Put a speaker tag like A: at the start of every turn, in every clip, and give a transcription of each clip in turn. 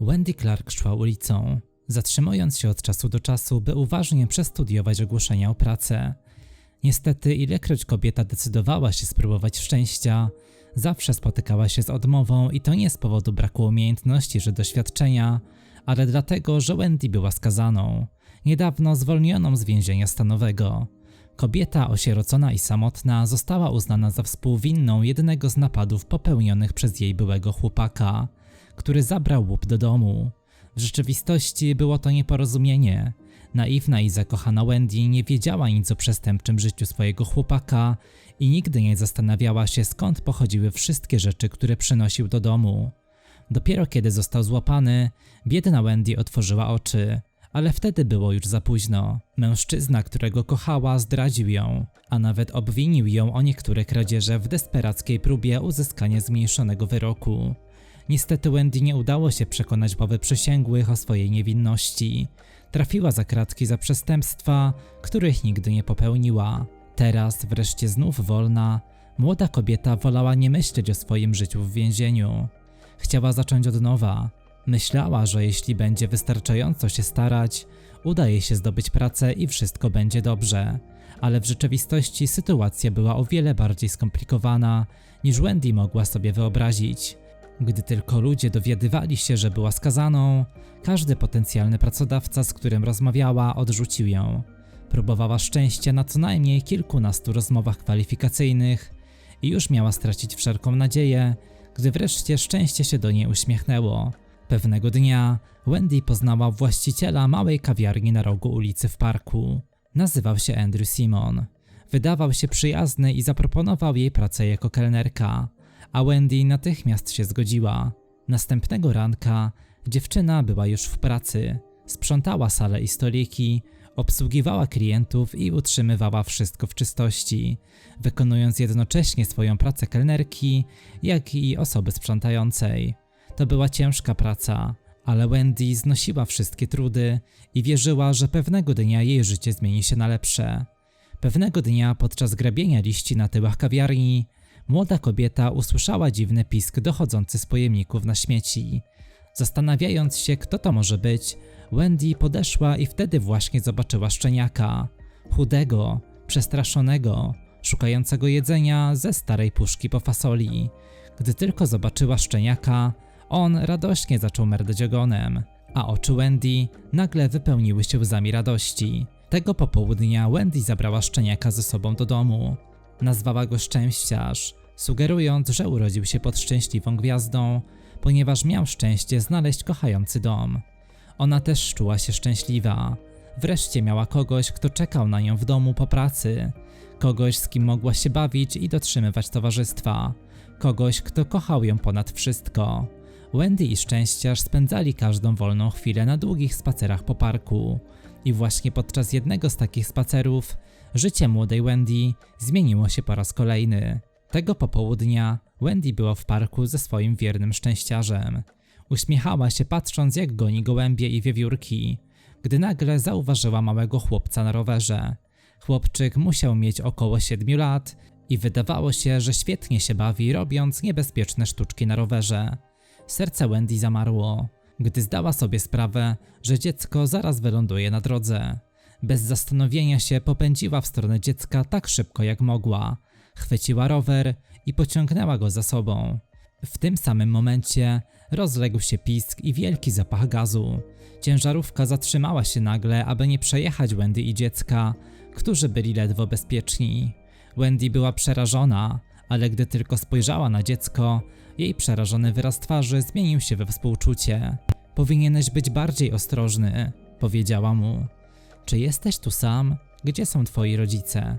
A: Wendy Clark szła ulicą, zatrzymując się od czasu do czasu, by uważnie przestudiować ogłoszenia o pracę. Niestety, ilekroć kobieta decydowała się spróbować szczęścia, zawsze spotykała się z odmową i to nie z powodu braku umiejętności czy doświadczenia, ale dlatego, że Wendy była skazaną, niedawno zwolnioną z więzienia stanowego. Kobieta osierocona i samotna została uznana za współwinną jednego z napadów popełnionych przez jej byłego chłopaka, który zabrał łup do domu. W rzeczywistości było to nieporozumienie. Naiwna i zakochana Wendy nie wiedziała nic o przestępczym życiu swojego chłopaka i nigdy nie zastanawiała się skąd pochodziły wszystkie rzeczy, które przynosił do domu. Dopiero kiedy został złapany, biedna Wendy otworzyła oczy, ale wtedy było już za późno. Mężczyzna, którego kochała, zdradził ją, a nawet obwinił ją o niektóre kradzieże w desperackiej próbie uzyskania zmniejszonego wyroku. Niestety Wendy nie udało się przekonać łowy przysięgłych o swojej niewinności. Trafiła za kratki za przestępstwa, których nigdy nie popełniła. Teraz, wreszcie znów wolna, młoda kobieta wolała nie myśleć o swoim życiu w więzieniu. Chciała zacząć od nowa. Myślała, że jeśli będzie wystarczająco się starać, uda jej się zdobyć pracę i wszystko będzie dobrze. Ale w rzeczywistości sytuacja była o wiele bardziej skomplikowana niż Wendy mogła sobie wyobrazić. Gdy tylko ludzie dowiadywali się, że była skazaną, każdy potencjalny pracodawca, z którym rozmawiała, odrzucił ją. Próbowała szczęścia na co najmniej kilkunastu rozmowach kwalifikacyjnych i już miała stracić wszelką nadzieję, gdy wreszcie szczęście się do niej uśmiechnęło. Pewnego dnia Wendy poznała właściciela małej kawiarni na rogu ulicy w parku. Nazywał się Andrew Simon. Wydawał się przyjazny i zaproponował jej pracę jako kelnerka, a Wendy natychmiast się zgodziła. Następnego ranka dziewczyna była już w pracy. Sprzątała salę i stoliki, obsługiwała klientów i utrzymywała wszystko w czystości, wykonując jednocześnie swoją pracę kelnerki, jak i osoby sprzątającej. To była ciężka praca, ale Wendy znosiła wszystkie trudy i wierzyła, że pewnego dnia jej życie zmieni się na lepsze. Pewnego dnia podczas grabienia liści na tyłach kawiarni, młoda kobieta usłyszała dziwny pisk dochodzący z pojemników na śmieci. Zastanawiając się, kto to może być, Wendy podeszła i wtedy właśnie zobaczyła szczeniaka. Chudego, przestraszonego, szukającego jedzenia ze starej puszki po fasoli. Gdy tylko zobaczyła szczeniaka, on radośnie zaczął merdeć ogonem, a oczy Wendy nagle wypełniły się łzami radości. Tego popołudnia Wendy zabrała szczeniaka ze sobą do domu. Nazwała go Szczęściarz, sugerując, że urodził się pod szczęśliwą gwiazdą, ponieważ miał szczęście znaleźć kochający dom. Ona też czuła się szczęśliwa. Wreszcie miała kogoś, kto czekał na nią w domu po pracy, kogoś, z kim mogła się bawić i dotrzymywać towarzystwa, kogoś, kto kochał ją ponad wszystko. Wendy i szczęściarz spędzali każdą wolną chwilę na długich spacerach po parku. I właśnie podczas jednego z takich spacerów życie młodej Wendy zmieniło się po raz kolejny. Tego popołudnia Wendy była w parku ze swoim wiernym szczęściarzem. Uśmiechała się patrząc jak goni gołębie i wiewiórki, gdy nagle zauważyła małego chłopca na rowerze. Chłopczyk musiał mieć około 7 lat i wydawało się, że świetnie się bawi robiąc niebezpieczne sztuczki na rowerze. Serce Wendy zamarło, gdy zdała sobie sprawę, że dziecko zaraz wyląduje na drodze. Bez zastanowienia się popędziła w stronę dziecka tak szybko jak mogła. Chwyciła rower i pociągnęła go za sobą. W tym samym momencie rozległ się pisk i wielki zapach gazu. Ciężarówka zatrzymała się nagle, aby nie przejechać Wendy i dziecka, którzy byli ledwo bezpieczni. Wendy była przerażona, ale gdy tylko spojrzała na dziecko, jej przerażony wyraz twarzy zmienił się we współczucie. Powinieneś być bardziej ostrożny, powiedziała mu. Czy jesteś tu sam? Gdzie są twoi rodzice?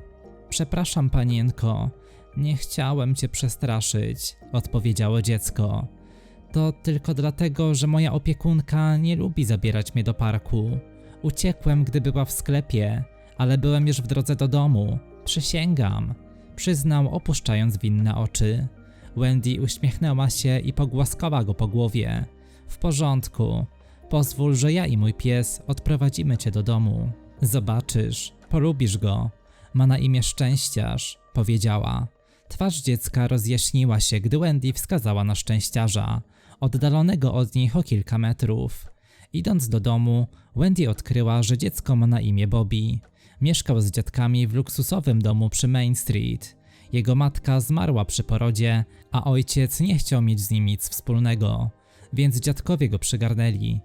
A: Przepraszam, panienko, nie chciałem cię przestraszyć, odpowiedziało dziecko. To tylko dlatego, że moja opiekunka nie lubi zabierać mnie do parku. Uciekłem, gdy była w sklepie, ale byłem już w drodze do domu. Przysięgam, przyznał, opuszczając winne oczy. Wendy uśmiechnęła się i pogłaskała go po głowie. W porządku. Pozwól, że ja i mój pies odprowadzimy cię do domu. Zobaczysz, polubisz go. Ma na imię szczęściarz, powiedziała. Twarz dziecka rozjaśniła się, gdy Wendy wskazała na szczęściarza. oddalonego od nich o kilka metrów. Idąc do domu, Wendy odkryła, że dziecko ma na imię Bobby. Mieszkał z dziadkami w luksusowym domu przy Main Street. Jego matka zmarła przy porodzie, a ojciec nie chciał mieć z nim nic wspólnego, więc dziadkowie go przygarnęli.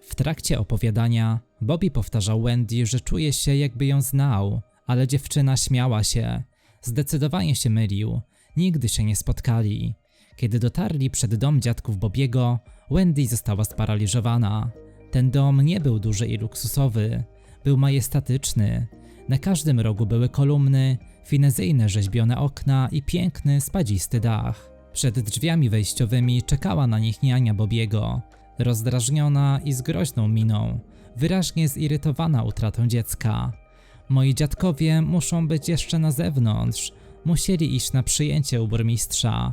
A: W trakcie opowiadania Bobby powtarzał Wendy, że czuje się jakby ją znał, ale dziewczyna śmiała się. Zdecydowanie się mylił. Nigdy się nie spotkali. Kiedy dotarli przed dom dziadków Bobiego, Wendy została sparaliżowana. Ten dom nie był duży i luksusowy, był majestatyczny. Na każdym rogu były kolumny, finezyjne rzeźbione okna i piękny, spadzisty dach. Przed drzwiami wejściowymi czekała na nich niania Bobiego, rozdrażniona i z groźną miną, wyraźnie zirytowana utratą dziecka. Moi dziadkowie muszą być jeszcze na zewnątrz, musieli iść na przyjęcie u burmistrza.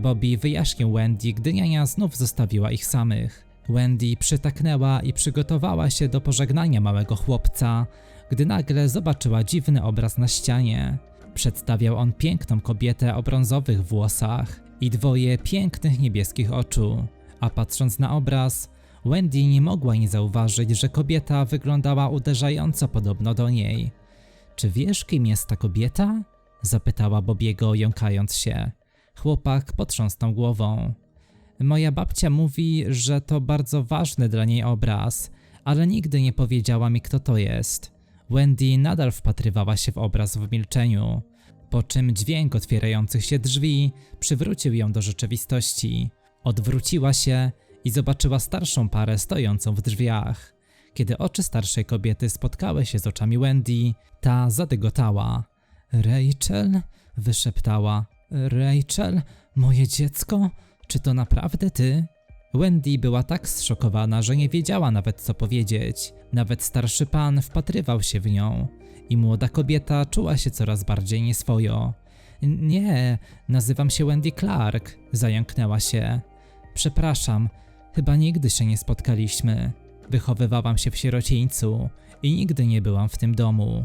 A: Bobby wyjaśnił Wendy, gdy niania znów zostawiła ich samych. Wendy przytaknęła i przygotowała się do pożegnania małego chłopca, gdy nagle zobaczyła dziwny obraz na ścianie. Przedstawiał on piękną kobietę o brązowych włosach i dwoje pięknych niebieskich oczu. A patrząc na obraz, Wendy nie mogła nie zauważyć, że kobieta wyglądała uderzająco podobno do niej. Czy wiesz, kim jest ta kobieta? Zapytała Bobiego, jąkając się. Chłopak potrząsnął głową. Moja babcia mówi, że to bardzo ważny dla niej obraz, ale nigdy nie powiedziała mi, kto to jest. Wendy nadal wpatrywała się w obraz w milczeniu, po czym dźwięk otwierających się drzwi przywrócił ją do rzeczywistości. Odwróciła się i zobaczyła starszą parę stojącą w drzwiach. Kiedy oczy starszej kobiety spotkały się z oczami Wendy, ta zadygotała. Rachel? wyszeptała. Rachel? Moje dziecko? Czy to naprawdę ty? Wendy była tak zszokowana, że nie wiedziała nawet co powiedzieć. Nawet starszy pan wpatrywał się w nią i młoda kobieta czuła się coraz bardziej nieswojo. Nie, nazywam się Wendy Clark, zająknęła się. Przepraszam, chyba nigdy się nie spotkaliśmy. Wychowywałam się w sierocińcu i nigdy nie byłam w tym domu.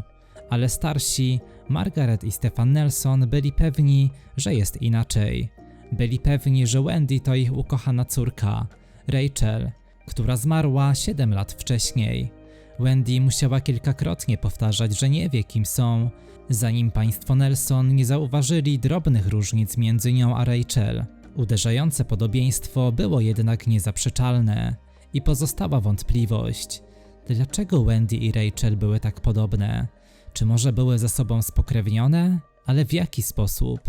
A: Ale starsi, Margaret i Stefan Nelson, byli pewni, że jest inaczej. Byli pewni, że Wendy to ich ukochana córka, Rachel, która zmarła 7 lat wcześniej. Wendy musiała kilkakrotnie powtarzać, że nie wie kim są, zanim państwo Nelson nie zauważyli drobnych różnic między nią a Rachel. Uderzające podobieństwo było jednak niezaprzeczalne i pozostała wątpliwość. Dlaczego Wendy i Rachel były tak podobne? Czy może były ze sobą spokrewnione? Ale w jaki sposób?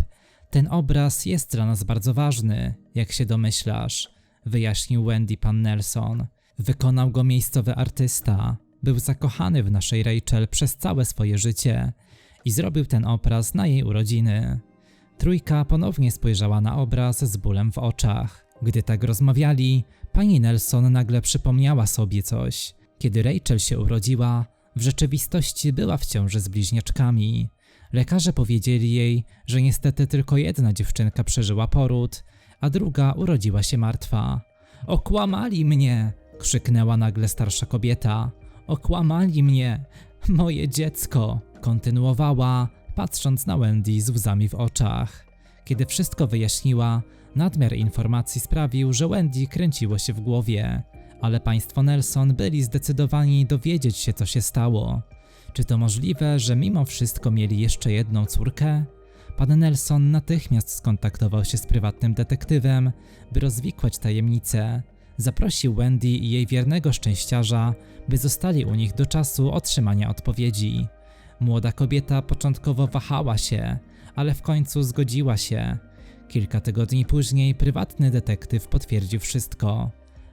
A: Ten obraz jest dla nas bardzo ważny, jak się domyślasz, wyjaśnił Wendy pan Nelson. Wykonał go miejscowy artysta. Był zakochany w naszej Rachel przez całe swoje życie i zrobił ten obraz na jej urodziny. Trójka ponownie spojrzała na obraz z bólem w oczach. Gdy tak rozmawiali, pani Nelson nagle przypomniała sobie coś. Kiedy Rachel się urodziła, w rzeczywistości była w ciąży z bliźniaczkami. Lekarze powiedzieli jej, że niestety tylko jedna dziewczynka przeżyła poród, a druga urodziła się martwa. Okłamali mnie! krzyknęła nagle starsza kobieta. Okłamali mnie! Moje dziecko! kontynuowała, patrząc na Wendy z łzami w oczach. Kiedy wszystko wyjaśniła, nadmiar informacji sprawił, że Wendy kręciło się w głowie, ale państwo Nelson byli zdecydowani dowiedzieć się, co się stało. Czy to możliwe, że mimo wszystko mieli jeszcze jedną córkę? Pan Nelson natychmiast skontaktował się z prywatnym detektywem, by rozwikłać tajemnicę. Zaprosił Wendy i jej wiernego szczęściarza, by zostali u nich do czasu otrzymania odpowiedzi. Młoda kobieta początkowo wahała się, ale w końcu zgodziła się. Kilka tygodni później prywatny detektyw potwierdził wszystko.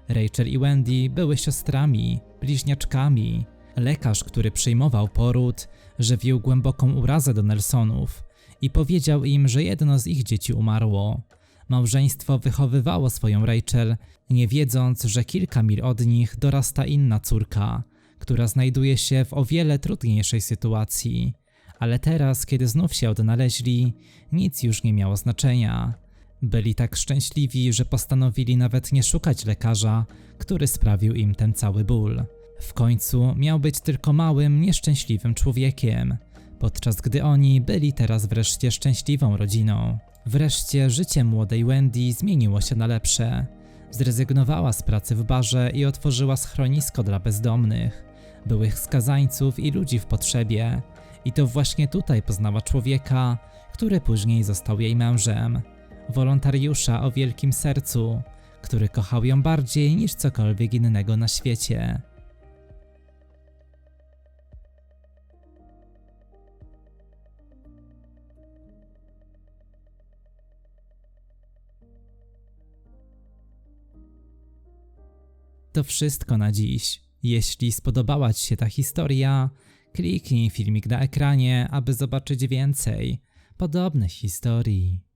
A: Rachel i Wendy były siostrami, bliźniaczkami. Lekarz, który przyjmował poród, żywił głęboką urazę do Nelsonów i powiedział im, że jedno z ich dzieci umarło. Małżeństwo wychowywało swoją Rachel, nie wiedząc, że kilka mil od nich dorasta inna córka, która znajduje się w o wiele trudniejszej sytuacji. Ale teraz, kiedy znów się odnaleźli, nic już nie miało znaczenia. Byli tak szczęśliwi, że postanowili nawet nie szukać lekarza, który sprawił im ten cały ból. W końcu miał być tylko małym, nieszczęśliwym człowiekiem, podczas gdy oni byli teraz wreszcie szczęśliwą rodziną. Wreszcie życie młodej Wendy zmieniło się na lepsze. Zrezygnowała z pracy w barze i otworzyła schronisko dla bezdomnych, byłych skazańców i ludzi w potrzebie. I to właśnie tutaj poznała człowieka, który później został jej mężem. Wolontariusza o wielkim sercu, który kochał ją bardziej niż cokolwiek innego na świecie. To wszystko na dziś. Jeśli spodobała Ci się ta historia, kliknij filmik na ekranie, aby zobaczyć więcej podobnych historii.